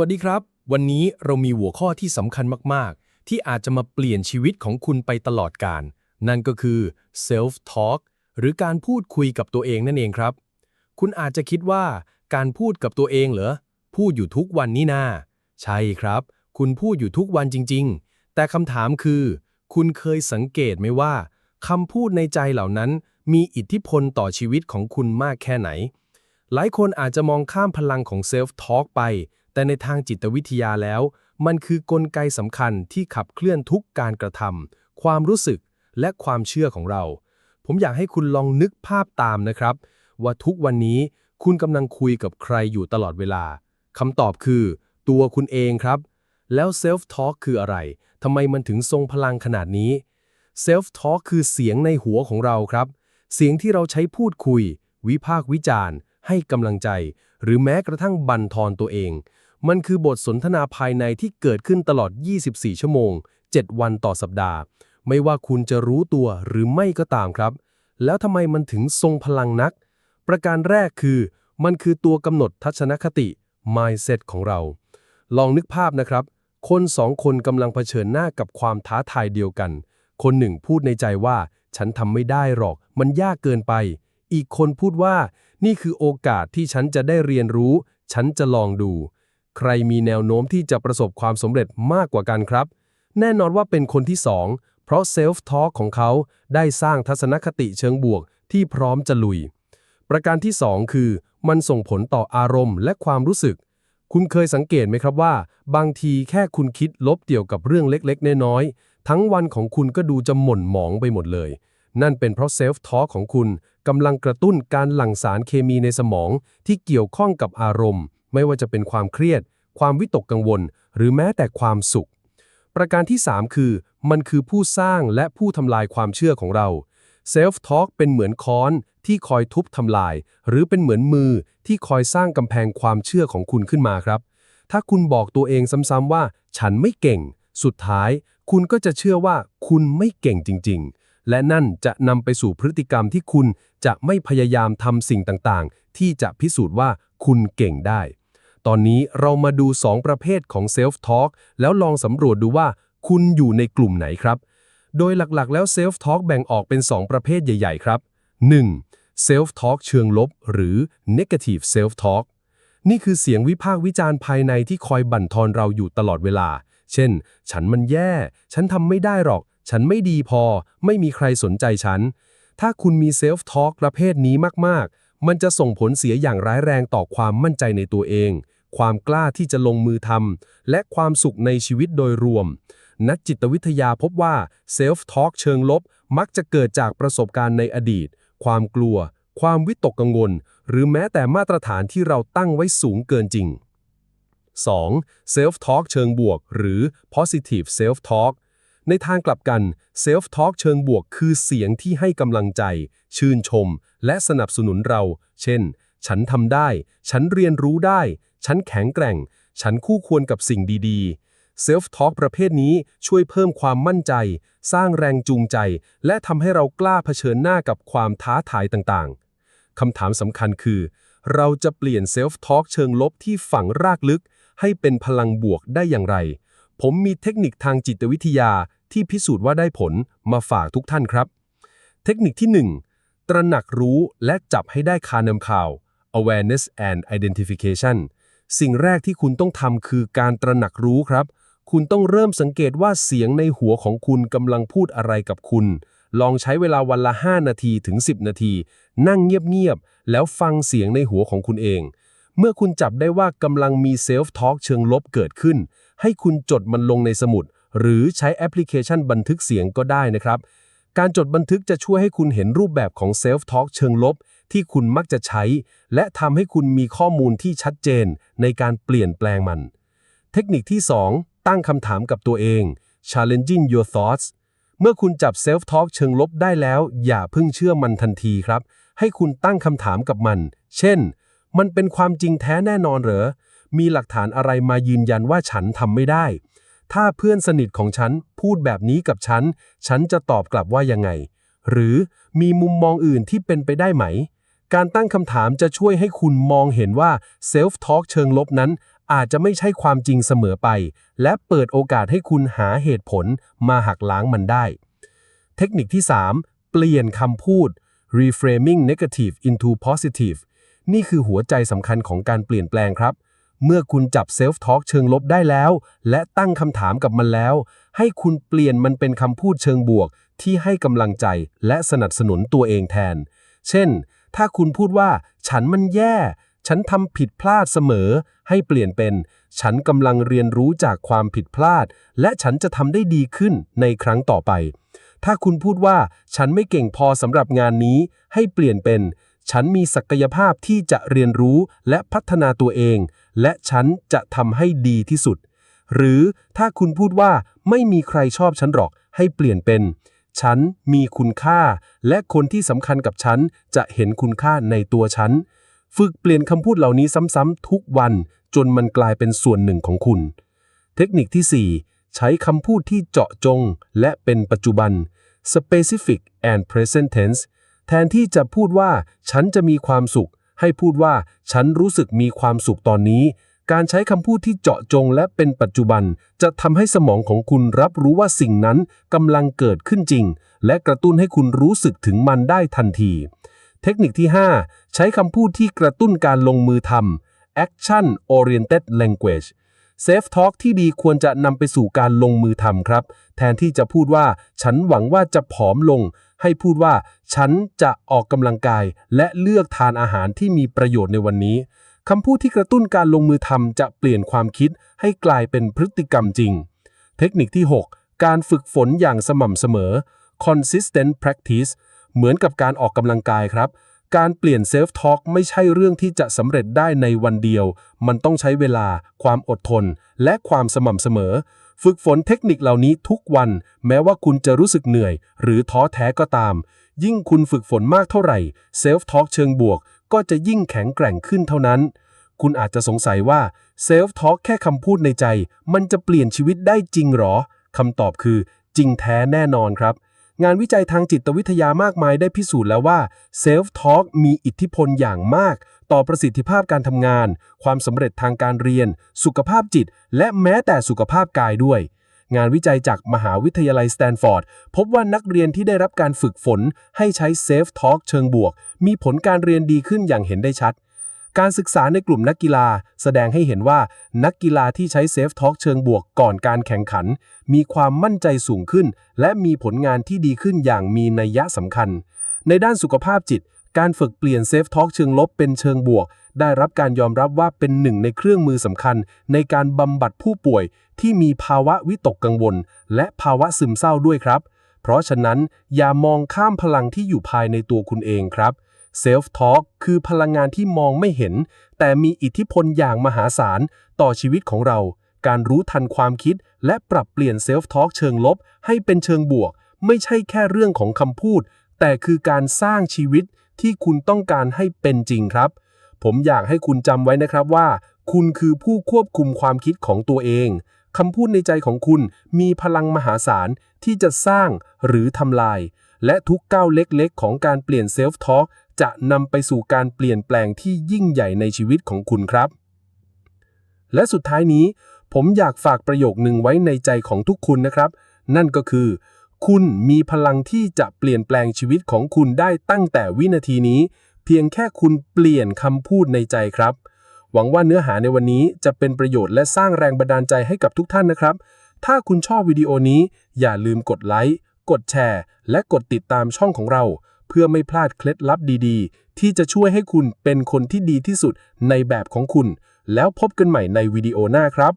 วัสดีครับ วันนี้เรามีหัวข้อที่สำคัญมาก ๆ ที่อาจจะมาเปลี่ยนชีวิตของคุณไปตลอดกาลนั่นก็คือ self talk หรือการพูดคุยกับตัวเองนั่นเองครับ คุณอาจจะคิดว่าการพูดกับตัวเองเหรอ พูดอยู่ทุกวันนี่นา ใช่ครับ คุณพูดอยู่ทุกวันจริง ๆ แต่คำถามคือ คุณเคยสังเกตไหมว่าคำพูดในใจเหล่านั้น มีอิทธิพลต่อชีวิตของคุณมากแค่ไหน หลายคนอาจจะมองข้ามพลังของ self talk ไป แต่ในทางจิตวิทยาแล้ว มันคือกลไกสำคัญที่ขับเคลื่อนทุกการกระทำความรู้สึกและความเชื่อของเรา ผมอยากให้คุณลองนึกภาพตามนะครับ ว่าทุกวันนี้คุณกำลังคุยกับใครอยู่ตลอดเวลาคำตอบคือ ตัวคุณเองครับ แล้ว self talk คืออะไรทำไมมันถึงทรงพลังขนาดนี้ self talk คือเสียงในหัวของเราครับ เสียงที่เราใช้พูดคุย วิพากษ์วิจารณ์ ให้กำลังใจ หรือแม้กระทั่งบันทอนตัวเอง มันคือบทสนทนาภายในที่เกิดขึ้นตลอด 24 ชั่วโมง 7 วันต่อสัปดาห์ ไม่ว่าคุณจะรู้ตัวหรือไม่ก็ตามครับ แล้วทำไมมันถึงทรงพลังนัก ประการแรกคือ มันคือตัวกำหนดทัศนคติ mindset ของเรา ลองนึกภาพนะครับ คนสองคนกำลังเผชิญหน้ากับความท้าทายเดียวกัน คนหนึ่งพูดในใจว่า ฉันทำไม่ได้หรอก มันยากเกินไป อีกคนพูดว่า นี่คือโอกาสที่ฉันจะได้เรียนรู้ ฉันจะลองดู ใครมีแนวโน้มที่จะประสบความสำเร็จมากกว่ากันครับ แน่นอนว่าเป็นคนที่สองเพราะเซลฟ์ทอ l k ของเขาได้สร้างทัศนคติเชิงบวกที่พร้อมจะลุย ประการที่ 2 คือ มันส่งผลต่ออารมณ์และความรู้สึก คุณเคยสังเกตไหมครับว่า บางทีแค่คุณคิดลบเกี่ยวกับเรื่องเล็กๆ น้อยๆ ทั้งวันของคุณก็ดูจะหม่นหมองไปหมดเลยนั่นเป็นเพราะเซลฟ์ทอ l k ของคุณกำลังกระตุ้นการหลั่งสารเคมีในสมองที่เกี่ยวข้องกับอารมณ์ ไม่ว่าจะเป็นความเครียด ความวิตกกังวล หรือแม้แต่ความสุข ประการที่ 3 คือ มันคือผู้สร้างและผู้ทำลายความเชื่อของเรา Self Talk เป็นเหมือนค้อนที่คอยทุบทำลาย หรือเป็นเหมือนมือที่คอยสร้างกำแพงความเชื่อของคุณขึ้นมาครับ ถ้าคุณบอกตัวเองซ้ำๆว่า ฉันไม่เก่ง สุดท้าย คุณก็จะเชื่อว่าคุณไม่เก่งจริง ๆ และนั่นจะนำไปสู่พฤติกรรมที่คุณจะไม่พยายามทำสิ่งต่างๆ ที่จะพิสูจน์ว่าคุณเก่งได้ ตอนนี้เรามาดู 2 ประเภทของ Self Talk แล้วลองสำรวจดูว่าคุณอยู่ในกลุ่มไหนครับ โดยหลักๆ แล้ว Self Talk แบ่งออกเป็น 2 ประเภทใหญ่ ๆ ครับ 1. Self Talk เชิงลบ หรือ Negative Self Talk นี่คือเสียงวิพากษ์วิจารณ์ภายในที่คอยบั่นทอนเราอยู่ตลอดเวลา เช่น ฉันมันแย่ ฉันทำไม่ได้หรอก ฉันไม่ดีพอ ไม่มีใครสนใจฉัน ถ้าคุณมี Self Talk ประเภทนี้มาก ๆ มันจะส่งผลเสียอย่างร้ายแรงต่อความมั่นใจในตัวเอง ความกล้าที่จะลงมือทำและความสุขในชีวิตโดยรวม นักจิตวิทยาพบว่า Self Talk เชิงลบ มักจะเกิดจากประสบการณ์ในอดีต ความกลัว ความวิตกกังวล หรือแม้แต่มาตรฐานที่เราตั้งไว้สูงเกินจริง 2. Self Talk เชิงบวก หรือ Positive Self Talk ในทางกลับกัน Self Talk เชิงบวกคือเสียงที่ให้กำลังใจ ชื่นชม และสนับสนุนเรา เช่น ฉันทำได้ ฉันเรียนรู้ได้ ฉันแข็งแกร่ง ฉันคู่ควรกับสิ่งดีๆ Self Talk ประเภทนี้ช่วยเพิ่มความมั่นใจ สร้างแรงจูงใจ และทำให้เรากล้าเผชิญหน้ากับความท้าทายต่างๆคำถามสำคัญคือ เราจะเปลี่ยน Self Talk เชิงลบที่ฝังรากลึก ให้เป็นพลังบวกได้อย่างไร ผมมีเทคนิคทางจิตวิทยาที่พิสูจน์ว่าได้ผลมาฝากทุกท่านครับ เทคนิคที่ 1 ตระหนักรู้และจับให้ได้คานำข่าว awareness and identification สิ่งแรกที่คุณต้องทำคือการตระหนักรู้ครับ คุณต้องเริ่มสังเกตว่าเสียงในหัวของคุณกำลังพูดอะไรกับคุณ ลองใช้เวลาวันละ 5 นาทีถึง 10 นาที นั่งเงียบๆ แล้วฟังเสียงในหัวของคุณเอง เมื่อคุณจับได้ว่ากำลังมีเซลฟ์ทอล์กเชิงลบเกิดขึ้น ให้คุณจดมันลงในสมุด หรือใช้แอปพลิเคชันบันทึกเสียงก็ได้นะครับ การจดบันทึกจะช่วยให้คุณเห็นรูปแบบของเซลฟ์ทอล์กเชิงลบ ที่คุณมักจะใช้ และทำให้คุณมีข้อมูลที่ชัดเจนในการเปลี่ยนแปลงมัน เทคนิคที่ 2 ตั้งคำถามกับตัวเอง challenging your thoughts เมื่อคุณจับ self talk เชิงลบได้แล้ว อย่าเพิ่งเชื่อมันทันทีครับ ให้คุณตั้งคำถามกับมัน เช่น มันเป็นความจริงแท้แน่นอนเหรอ มีหลักฐานอะไรมายืนยันว่าฉันทำไม่ได้ ถ้าเพื่อนสนิทของฉันพูดแบบนี้กับฉัน ฉันจะตอบกลับว่ายังไง หรือมีมุมมองอื่นที่เป็นไปได้ไหม การตั้งคำถามจะช่วยให้คุณมองเห็นว่า self talk เชิงลบนั้น อาจจะไม่ใช่ความจริงเสมอไป และเปิดโอกาสให้คุณหาเหตุผลมาหักล้างมันได้ เทคนิคที่ 3 เปลี่ยนคำพูด reframing negative into positive นี่คือหัวใจสำคัญของการเปลี่ยนแปลงครับ เมื่อคุณจับ self talk เชิงลบได้แล้ว และตั้งคำถามกับมันแล้ว ให้คุณเปลี่ยนมันเป็นคำพูดเชิงบวก ที่ให้กำลังใจและสนับสนุนตัวเองแทน เช่น ถ้าคุณพูดว่า ฉันมันแย่ ฉันทำผิดพลาดเสมอ ให้เปลี่ยนเป็น ฉันกำลังเรียนรู้จากความผิดพลาด และฉันจะทำได้ดีขึ้นในครั้งต่อไป ถ้าคุณพูดว่า ฉันไม่เก่งพอสำหรับงานนี้ ให้เปลี่ยนเป็น ฉันมีศักยภาพที่จะเรียนรู้และพัฒนาตัวเอง และฉันจะทำให้ดีที่สุด หรือถ้าคุณพูดว่าไม่มีใครชอบฉันหรอกให้เปลี่ยนเป็น ฉันมีคุณค่า และคนที่สำคัญกับฉันจะเห็นคุณค่าในตัวฉัน ฝึกเปลี่ยนคำพูดเหล่านี้ซ้ำๆทุกวันจนมันกลายเป็นส่วนหนึ่งของคุณ เทคนิคที่ 4 ใช้คำพูดที่เจาะจง และเป็นปัจจุบัน specific and present tense แทนที่จะพูดว่า ฉันจะมีความสุข ให้พูดว่า ฉันรู้สึกมีความสุขตอนนี้ การใช้คำพูดที่เจาะจงและเป็นปัจจุบัน จะทำให้สมองของคุณรับรู้ว่าสิ่งนั้นกำลังเกิดขึ้นจริง และกระตุ้นให้คุณรู้สึกถึงมันได้ทันที เทคนิคที่ 5 ใช้คำพูดที่กระตุ้นการลงมือทำ action oriented language Safe Talk ที่ดีควรจะนำไปสู่การลงมือทำครับ แทนที่จะพูดว่า ฉันหวังว่าจะผอมลง ให้พูดว่าฉันจะออกกำลังกาย และเลือกทานอาหารที่มีประโยชน์ในวันนี้คำพูดที่กระตุ้นการลงมือทำจะเปลี่ยนความคิดให้กลายเป็นพฤติกรรมจริง เทคนิคที่ 6 การฝึกฝนอย่างสม่ำเสมอ consistent practice เหมือนกับการออกกำลังกายครับ การเปลี่ยนเซลฟ์ทอล์กไม่ใช่เรื่องที่จะสำเร็จได้ในวันเดียว มันต้องใช้เวลา ความอดทน และความสม่ำเสมอ ฝึกฝนเทคนิคเหล่านี้ทุกวัน แม้ว่าคุณจะรู้สึกเหนื่อย หรือท้อแท้ก็ตาม ยิ่งคุณฝึกฝนมากเท่าไหร่เซลฟ์ทอล์กเชิงบวก ก็จะยิ่งแข็งแกร่งขึ้นเท่านั้น คุณอาจจะสงสัยว่าเซลฟ์ทอล์กแค่คำพูดในใจ มันจะเปลี่ยนชีวิตได้จริงหรอคำตอบคือ จริงแท้แน่นอนครับ งานวิจัยทางจิตวิทยามากมายได้พิสูจน์แล้วว่า Self Talk มีอิทธิพลอย่างมาก ต่อประสิทธิภาพการทำงาน ความสำเร็จทางการเรียน สุขภาพจิต และแม้แต่สุขภาพกายด้วย งานวิจัยจากมหาวิทยาลัยสแตนฟอร์ด พบว่านักเรียนที่ได้รับการฝึกฝน ให้ใช้ Self Talk เชิงบวก มีผลการเรียนดีขึ้นอย่างเห็นได้ชัด การศึกษาในกลุ่มนักกีฬาแสดงให้เห็นว่านักกีฬาที่ใช้เซฟท็อ a l k เชิงบวกก่อนการแข่งขัน มีความมั่นใจสูงขึ้น และมีผลงานที่ดีขึ้นอย่างมีนัยยะสำคัญ ในด้านสุขภาพจิต การฝึกเปลี่ยนเซฟท็อ a l k เชิงลบเป็นเชิงบวก ได้รับการยอมรับว่าเป็นหนึ่งในเครื่องมือสำคัญ ในการบำบัดผู้ป่วย ที่มีภาวะวิตกกังวล และภาวะซึมเศร้าด้วยครับ เพราะฉะนั้นอย่ามองข้ามพลังที่อยู่ภายในตัวคุณเองครับ Self Talk คือพลังงานที่มองไม่เห็น แต่มีอิทธิพลอย่างมหาศาล ต่อชีวิตของเรา การรู้ทันความคิด และปรับเปลี่ยน Self Talk เชิงลบ ให้เป็นเชิงบวก ไม่ใช่แค่เรื่องของคำพูด แต่คือการสร้างชีวิตที่คุณต้องการให้เป็นจริงครับ ผมอยากให้คุณจำไว้นะครับว่า คุณคือผู้ควบคุมความคิดของตัวเองคำพูดในใจของคุณมีพลังมหาศาลที่จะสร้างหรือทำลาย และทุกก้าวเล็กๆ ของการเปลี่ยนเซลฟ์ทอ a l k จะนำไปสู่การเปลี่ยนแปลงที่ยิ่งใหญ่ในชีวิตของคุณครับ และสุดท้ายนี้ผมอยากฝากประโยคหนึ่งไว้ในใจของทุกคุณนะครับ นั่นก็คือ คุณมีพลังที่จะเปลี่ยนแปลงชีวิตของคุณได้ตั้งแต่วินาทีนี้ เพียงแค่คุณเปลี่ยนคำพูดในใจครับ หวังว่าเนื้อหาในวันนี้จะเป็นประโยชน์และสร้างแรงบันดาลใจให้กับทุกท่านนะครับ ถ้าคุณชอบวิดีโอนี้อย่าลืมกดไลค์กดแชร์ และกดติดตามช่องของเรา พื่อไม่พลาดเคล็ดลับดีๆ ที่จะช่วยให้คุณเป็นคนที่ดีที่สุดในแบบของคุณ แล้วพบกันใหม่ในวิดีโอหน้าครับ